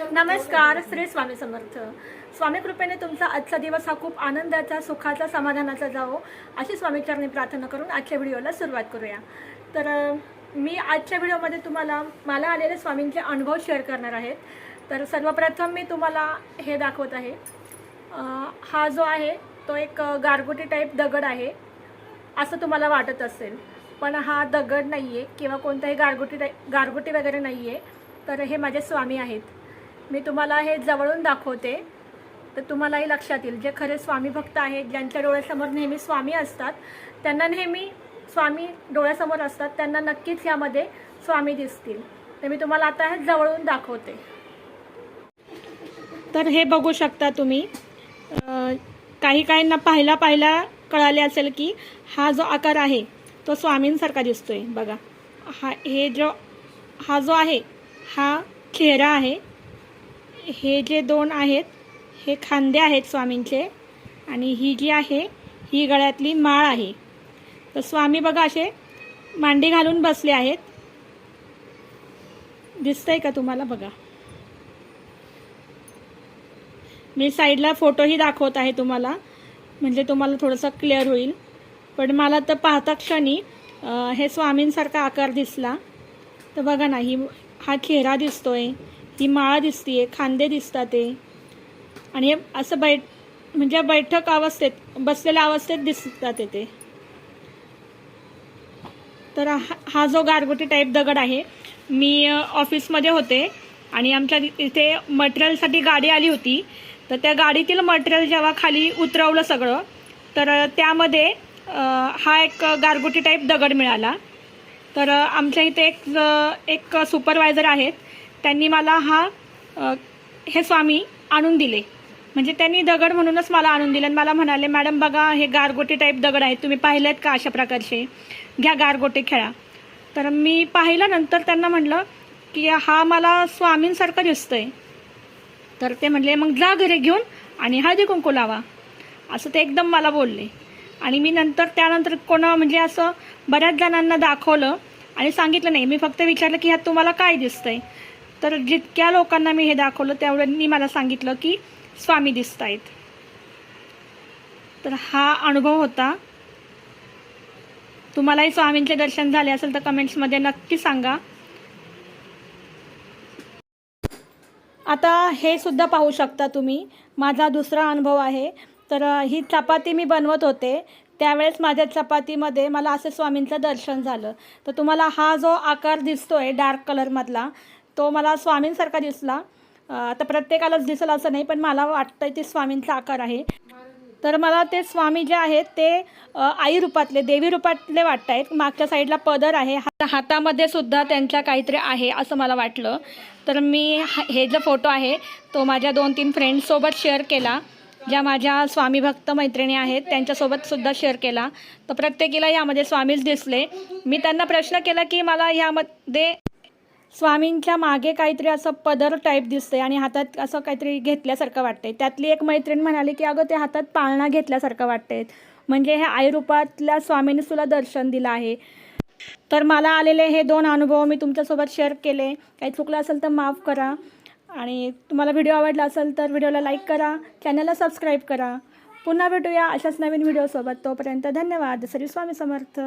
नमस्कार श्री स्वामी समर्थ. स्वामी कृपेने तुमचा आजचा दिवस हा खूप आनंदाचा सुखाचा समाधानाचा जावो अशी स्वामीचरणी प्रार्थना करून आजच्या व्हिडिओला सुरुवात करूया. तर मी आजच्या व्हिडिओमध्ये तुम्हाला मला आलेले स्वामींचे अनुभव शेअर करणार आहेत. तर सर्वप्रथम मी तुम्हाला हे दाखवत आहे. हा जो आहे तो एक गारगोटी टाईप दगड आहे असं तुम्हाला वाटत असेल. पण हा दगड नाही आहे किंवा कोणताही गारगोटी टाईप गारगोटी वगैरे नाही आहे तर हे माझे स्वामी आहेत. मी तुम्हाला हे जवळून दाखवते. तर तुम्हालाही लक्षात येईल जे खरे स्वामी भक्त आहेत ज्यांच्या डोळ्यासमोर नेहमी स्वामी असतात त्यांना नेहमी स्वामी डोळ्यासमोर असतात त्यांना नक्कीच यामध्ये स्वामी दिसतील. तर मी तुम्हाला आता हे जवळून दाखवते. तर हे बघू शकता तुम्ही काही काहींना पाहिला पाहिला कळाले असेल की हा जो आकार आहे तो स्वामींसारखा दिसतोय. बघा हा हे जो हा जो आहे हा चेहरा आहे हे जे दोन आहेत हे खांदे आहेत स्वामींचे आणि ही जी आहे ही गळ्यातली माळ आहे. तर स्वामी बघा असे मांडी घालून बसले आहेत. दिसतंय का तुम्हाला? बघा. मी साईडला फोटोही दाखवत आहे तुम्हाला. म्हणजे तुम्हाला थोडंसं क्लिअर होईल. पण मला तर पाहता क्षणी हे स्वामींसारखा आकार दिसला. तर बघा ना ही हा चेहरा दिसतोय. ती माळा दिसतीये खांदे दिसतात ते. आणि हे असं बैठ म्हणजे बैठक अवस्थेत बसलेल्या अवस्थेत दिसतात ते तर हा हा जो गारगोटी टाईप दगड आहे मी ऑफिसमध्ये होते आणि आमच्या इथे मटेरियलसाठी गाडी आली होती. तर त्या गाडीतील मटेरियल जेव्हा खाली उतरवलं सगळं तर त्यामध्ये हा एक गारगोटी टाईप दगड मिळाला. तर आमच्या इथे एक एक सुपरवायझर आहेत. त्यांनी मला हा हे स्वामी आणून दिले. म्हणजे त्यांनी दगड म्हणूनच मला आणून दिले आणि मला म्हणाले मॅडम बघा हे गारगोटे टाईप दगड आहेत. तुम्ही पाहिलेत का अशा प्रकारचे? घ्या गारगोटे खेळा. तर मी पाहिल्यानंतर त्यांना म्हटलं की हा मला स्वामींसारखं आहे तर ते म्हणले मग जा घरी घेऊन आणि हळदी कुंकू लावा. असं ते एकदम मला बोलले. आणि मी नंतर त्यानंतर कोणा म्हणजे असं बऱ्याच जणांना दाखवलं आणि सांगितलं नाही मी फक्त विचारलं की ह्यात तुम्हाला काय दिसतंय? तर जितक्या लोकांना मी हे दाखवलं त्यावेळी मला सांगितलं की स्वामी दिसत आहेत तर हा अनुभव होता. तुम्हालाही स्वामींचे दर्शन झाले असेल तर कमेंट्समध्ये नक्की सांगा. आता हे सुद्धा पाहू शकता तुम्ही. माझा दुसरा अनुभव आहे. तर ही चपाती मी बनवत होते. त्यावेळेस माझ्या चपातीमध्ये मला असं स्वामींचं दर्शन झालं. तर तुम्हाला हा जो आकार दिसतोय डार्क कलरमधला तो मला स्वामींसारखा दिसला. आता प्रत्येकालाच दिसेल असं नाही पण मला वाटतं ते स्वामींचा आकार आहे. तर मला ते स्वामी जे आहेत ते आई रूपातले देवी रूपातले वाटत आहेत. मागच्या साईडला पदर आहे. हातामध्ये सुद्धा त्यांच्या काहीतरी आहे असं मला वाटलं. तर मी हे जो फोटो आहे तो माझ्या दोन तीन फ्रेंड्ससोबत शेअर केला. ज्या माझ्या स्वामी भक्त मैत्रिणी आहेत त्यांच्यासोबत सुद्धा शेअर केला. तर प्रत्येकीला यामध्ये स्वामीच दिसले. मी त्यांना प्रश्न केला की मला यामध्ये स्वामींच्या मागे काहीतरी असं पदर टाईप दिसतंय आणि हातात असं काहीतरी घेतल्यासारखं वाटतंय. त्यातली एक मैत्रीण म्हणाली की अगं ते हातात पाळणा घेतल्यासारखं वाटतंय. म्हणजे हे आईरूपातल्या स्वामींनी तुला दर्शन दिलं आहे. तर मला आलेले हे दोन अनुभव मी तुमच्यासोबत शेअर केले. काही चुकलं असेल तर माफ करा. आणि तुम्हाला व्हिडिओ आवडला असेल तर व्हिडिओला लाईक करा. चॅनलला सबस्क्राईब करा. पुन्हा भेटूया अशाच नवीन व्हिडिओसोबत तोपर्यंत धन्यवाद. श्री स्वामी समर्थ.